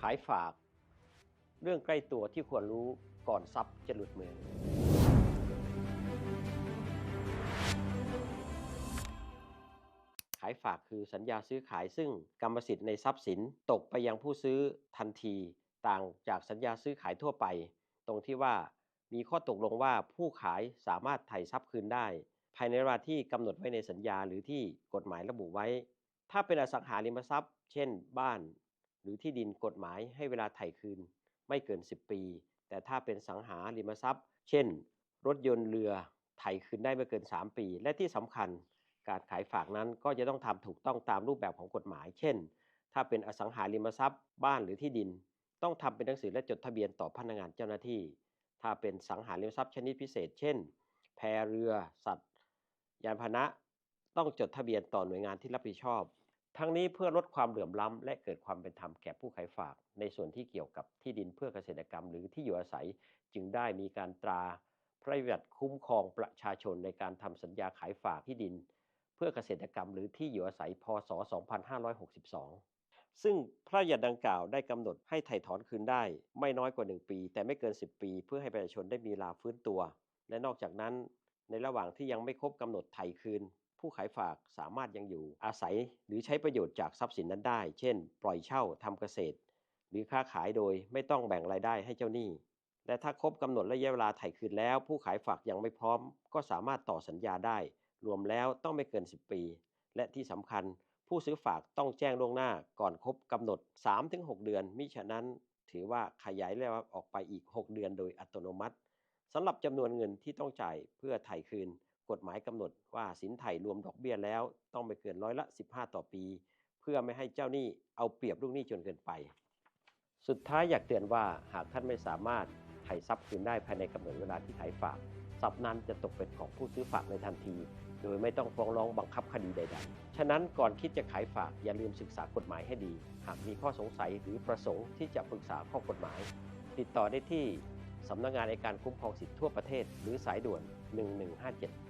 ขายฝาก เรื่องใกล้ตัวที่ควรรู้ก่อนทรัพย์จะหลุดมือ ขายฝากคือสัญญาซื้อขายซึ่งกรรมสิทธิ์ในทรัพย์สินตกไปยังผู้ซื้อทันทีต่างจากสัญญาซื้อขายทั่วไป ตรงที่ว่ามีข้อตกลงว่าผู้ขายสามารถไถ่ทรัพย์คืนได้ ภายในเวลาที่กำหนดไว้ในสัญญาหรือที่กฎหมายระบุไว้ ถ้าเป็นอสังหาริมทรัพย์ เช่น บ้าน หรือที่ดินกฎหมายให้เวลาไถ่คืนไม่เกิน 10 ปี แต่ถ้าเป็นสังหาริมทรัพย์ เช่น รถยนต์เรือไถ่คืนได้ไม่เกิน 3 ปี และที่สำคัญ การขายฝากนั้นก็จะต้องทำถูกต้องตามรูปแบบของกฎหมาย เช่น ถ้าเป็นอสังหาริมทรัพย์ บ้านหรือที่ดิน ต้องทำเป็นหนังสือและจดทะเบียนต่อพนักงานเจ้าหน้าที่ ถ้าเป็นสังหาริมทรัพย์ชนิดพิเศษ เช่น แพเรือ สัตว์ ยานพาหนะ ต้องจดทะเบียนต่อหน่วยงานที่รับผิดชอบ ทั้งนี้เพื่อลดความเหลื่อมล้ำและเกิดความเป็นธรรมแก่ผู้ขายฝาก ในส่วนที่เกี่ยวกับที่ดินเพื่อเกษตรกรรมหรือที่อยู่อาศัย จึงได้มีการตราพระราชบัญญัติคุ้มครองประชาชนในการทำสัญญาขายฝากที่ดิน เพื่อเกษตรกรรมหรือที่อยู่อาศัยพศ 2562 ซึ่งพระราชบัญญัติดังกล่าวได้กำหนดให้ไถ่ถอนคืนได้ ไม่น้อยกว่า 1 ปี แต่ไม่เกิน 10 ปี เพื่อให้ประชาชนได้มีเวลาฟื้นตัว และนอกจากนั้น ในระหว่างที่ยังไม่ครบกำหนดไถ่คืน ผู้ขายฝากสามารถยังอยู่อาศัยหรือใช้ประโยชน์จากทรัพย์สินนั้นได้ เช่น ปล่อยเช่าทำเกษตร หรือค้าขายโดยไม่ต้องแบ่งรายได้ให้เจ้าหนี้ และถ้าครบกำหนดระยะเวลาไถ่คืนแล้ว ผู้ขายฝากยังไม่พร้อม ก็สามารถต่อสัญญาได้ รวมแล้วต้องไม่เกิน 10 ปี และที่สำคัญ ผู้ซื้อฝากต้องแจ้งล่วงหน้าก่อนครบกำหนด 3-6 เดือนมิฉะนั้น ถือว่าขยายระยะเวลาออกไปอีก 6 เดือนโดยอัตโนมัติสำหรับจำนวนเงินที่ต้องจ่ายเพื่อไถ่คืน กฎหมายกำหนดว่าสินไถ่รวมดอกเบี้ยแล้ว ต้องไม่เกินร้อยละ 15 ต่อปี เพื่อไม่ให้เจ้าหนี้เอาเปรียบลูกหนี้จนเกินไป สุดท้ายอยากเตือนว่าหากท่านไม่สามารถไถ่ทรัพย์คืนได้ภายในกำหนดเวลาที่ขายฝาก ทรัพย์นั้นจะตกเป็นของผู้ซื้อฝากในทันที โดยไม่ต้องฟ้องร้องบังคับคดีใด ๆ ฉะนั้นก่อนคิดจะขายฝากอย่าลืมศึกษากฎหมายให้ดี หากมีข้อสงสัยหรือประสงค์ที่จะปรึกษาข้อกฎหมาย ติดต่อได้ที่สำนักงานในการคุ้มครองสิทธิทั่วประเทศ หรือสายด่วน 1157